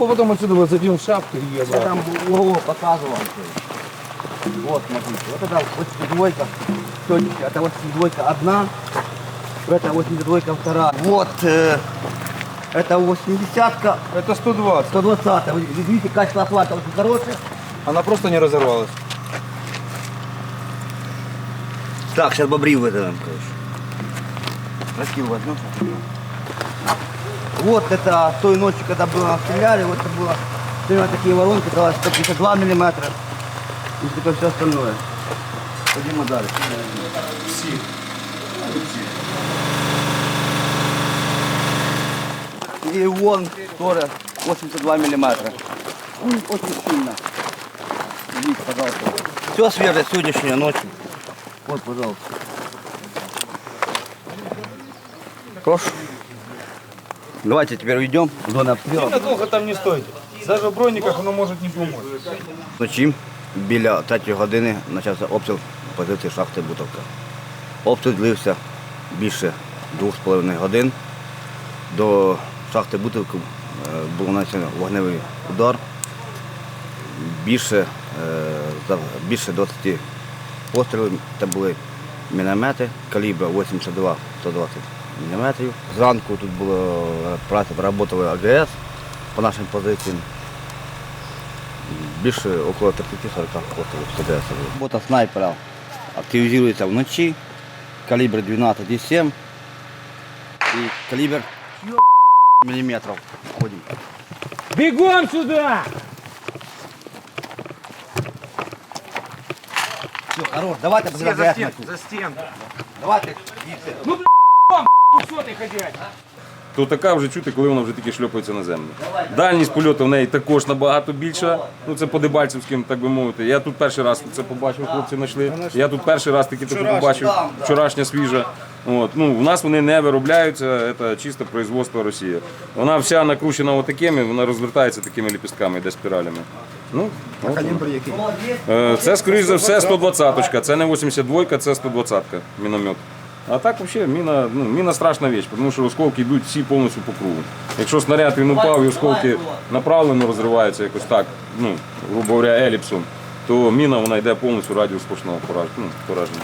чтобы потом отсюда вот задел шапку и Я обратно. там угол показывал. Вот, смотрите, вот это 82-ка, тетечка, это 82-ка одна, это 82-ка вторая. Вот, э, это 80-ка, Это 120. 120-ка. Вы видите, качество оплаты очень хорошее. Она просто не разорвалась. Так, сейчас бобри выдаем, короче. Красиво возьмем. Вот это той ночью, когда было стреляли, вот это было примерно такие воронки, давай 152 миллиметра. И такое все остальное. Пойдем дальше. И вон тоже 82 миллиметра. Очень сильно. Видите, пожалуйста. Все свежее сегодняшней ночью. Вот, пожалуйста. Прошу. Давайте теперь уйдем. Зона обстрела. долго там не стойте. Даже в брониках оно может не помочь. Вночі біля 3 години почався обстріл позиції шахти Бутовка. Обстріл длився більше 2,5 годин. До шахти Бутовки е, було нанесено вогневий удар. Більше, е, більше 20 пострілів. Це були міномети калібра 82 120 мм. Зранку тут було е, праця, працювали АГС по нашим позиціям. Більше около 30-40 пострілів стріляється. Робота снайпера активізується вночі, калібр 12,7 і калібр міліметрів. Ходимо. Бегом сюда! Все, хорош, давайте подразряд. за стенку. Давайте, дійсно. Ходять? то така вже чути, коли вона вже тільки шльопається на землю. Дальність польоту в неї також набагато більша. Ну це по Дебальцевським, так би мовити. Я тут перший раз це побачив, хлопці знайшли. Я тут перший раз таки таку побачив, вчорашня свіжа. От. Ну, у нас вони не виробляються, це чисто производство Росії. Вона вся накручена отакими, вона розвертається такими ліпістками, йде спіралями. Ну, от. Е, Це, скоріш за все, 120-ка, це не 82-ка, це 120-ка міномет. А так взагалі міна, ну, міна страшна річ, тому що осколки йдуть всі повністю по кругу. Якщо снаряд він упав і осколки направлено розриваються якось так, ну, грубо говоря, еліпсом, то міна вона йде повністю радіус сплошного пораження. Ну, пораження.